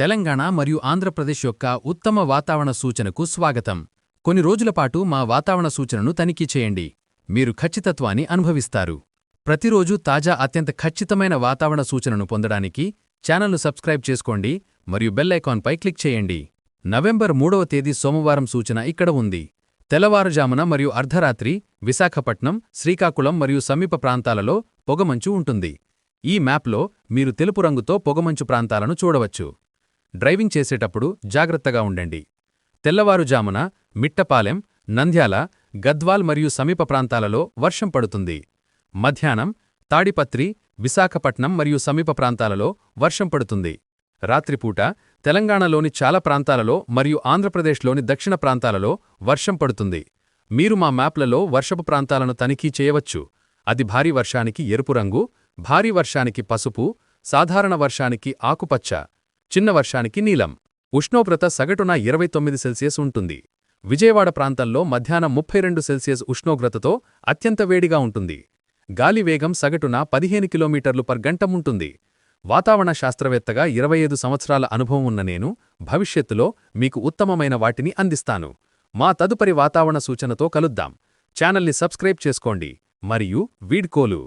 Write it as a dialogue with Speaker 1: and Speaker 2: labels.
Speaker 1: తెలంగాణ మరియు ఆంధ్రప్రదేశ్ యొక్క ఉత్తమ వాతావరణ సూచనకు స్వాగతం. కొన్ని రోజుల పాటు మా వాతావరణ సూచనను తనిఖీ చేయండి. మీరు ఖచ్చితత్వాన్ని అనుభవిస్తారు. ప్రతిరోజు తాజా అత్యంత ఖచ్చితమైన వాతావరణ సూచనను పొందడానికి ఛానల్ను సబ్స్క్రైబ్ చేసుకోండి మరియు బెల్ ఐకాన్పై క్లిక్ చేయండి. నవంబర్ మూడవ తేదీ సోమవారం సూచన ఇక్కడ ఉంది. తెల్లవారుజామున మరియు అర్ధరాత్రి విశాఖపట్నం శ్రీకాకుళం మరియు సమీప ప్రాంతాలలో పొగమంచు ఉంటుంది. ఈ మ్యాప్లో మీరు తెలుపు రంగుతో పొగమంచు ప్రాంతాలను చూడవచ్చు. డ్రైవింగ్ చేసేటప్పుడు జాగ్రత్తగా ఉండండి. తెల్లవారుజామున మిట్టపాలెం నంద్యాల గద్వాల్ మరియు సమీప ప్రాంతాలలో వర్షం పడుతుంది. మధ్యాహ్నం తాడిపత్రి విశాఖపట్నం మరియు సమీప ప్రాంతాలలో వర్షం పడుతుంది. రాత్రిపూట తెలంగాణలోని చాలా ప్రాంతాలలో మరియు ఆంధ్రప్రదేశ్లోని దక్షిణ ప్రాంతాలలో వర్షం పడుతుంది. మీరు మా మ్యాప్లలో వర్షపు ప్రాంతాలను తనిఖీ చేయవచ్చు. అది భారీ వర్షానికి ఎరుపు రంగు భారీ వర్షానికి పసుపు సాధారణ వర్షానికి ఆకుపచ్చ. చిన్న వర్షానికి నీలం. ఉష్ణోగ్రత సగటున ఇరవై తొమ్మిది సెల్సియస్ ఉంటుంది. విజయవాడ ప్రాంతంలో మధ్యాహ్నం ముప్పై రెండు సెల్సియస్ ఉష్ణోగ్రతతో అత్యంత వేడిగా ఉంటుంది. గాలి వేగం సగటున పదిహేను కిలోమీటర్లు పర్ గంట ఉంటుంది. వాతావరణ శాస్త్రవేత్తగా ఇరవై ఐదు సంవత్సరాల అనుభవం ఉన్న నేను భవిష్యత్తులో మీకు ఉత్తమమైన వాటిని అందిస్తాను. మా తదుపరి వాతావరణ సూచనతో కలుద్దాం. ఛానల్ని సబ్స్క్రైబ్ చేసుకోండి. మరియు వీడ్కోలు.